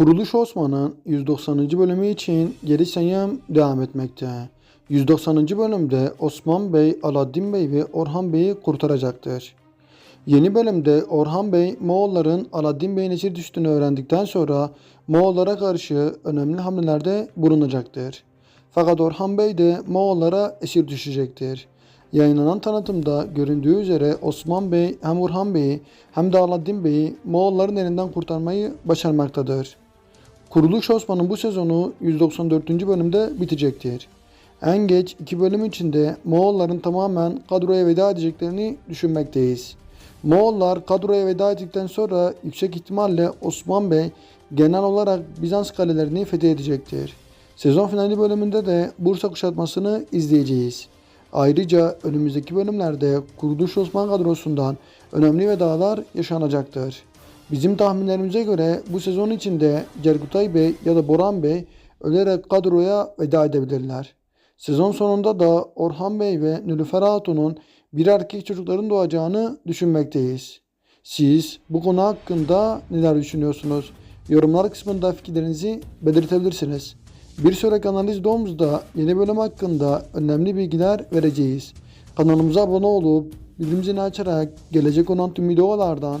Kuruluş Osman'ın 190. bölümü için geri sayım devam etmekte. 190. bölümde Osman Bey, Aladdin Bey ve Orhan Bey'i kurtaracaktır. Yeni bölümde Orhan Bey Moğolların Aladdin Bey'in esir düştüğünü öğrendikten sonra Moğollara karşı önemli hamlelerde bulunacaktır. Fakat Orhan Bey de Moğollara esir düşecektir. Yayınlanan tanıtımda göründüğü üzere Osman Bey hem Orhan Bey'i hem de Aladdin Bey'i Moğolların elinden kurtarmayı başarmaktadır. Kuruluş Osman'ın bu sezonu 194. bölümde bitecektir. En geç iki bölüm içinde Moğolların tamamen kadroya veda edeceklerini düşünmekteyiz. Moğollar kadroya veda ettikten sonra yüksek ihtimalle Osman Bey genel olarak Bizans kalelerini fethedecektir. Sezon finali bölümünde de Bursa kuşatmasını izleyeceğiz. Ayrıca önümüzdeki bölümlerde Kuruluş Osman kadrosundan önemli vedalar yaşanacaktır. Bizim tahminlerimize göre bu sezon içinde Cergutay Bey ya da Boran Bey ölerek kadroya veda edebilirler. Sezon sonunda da Orhan Bey ve Nilüfer Hatun'un bir erkek çocukların doğacağını düşünmekteyiz. Siz bu konu hakkında neler düşünüyorsunuz? Yorumlar kısmında fikirlerinizi belirtebilirsiniz. Bir sonraki analiz videomuzda yeni bölüm hakkında önemli bilgiler vereceğiz. Kanalımıza abone olup bildirim açarak gelecek olan tüm videolardan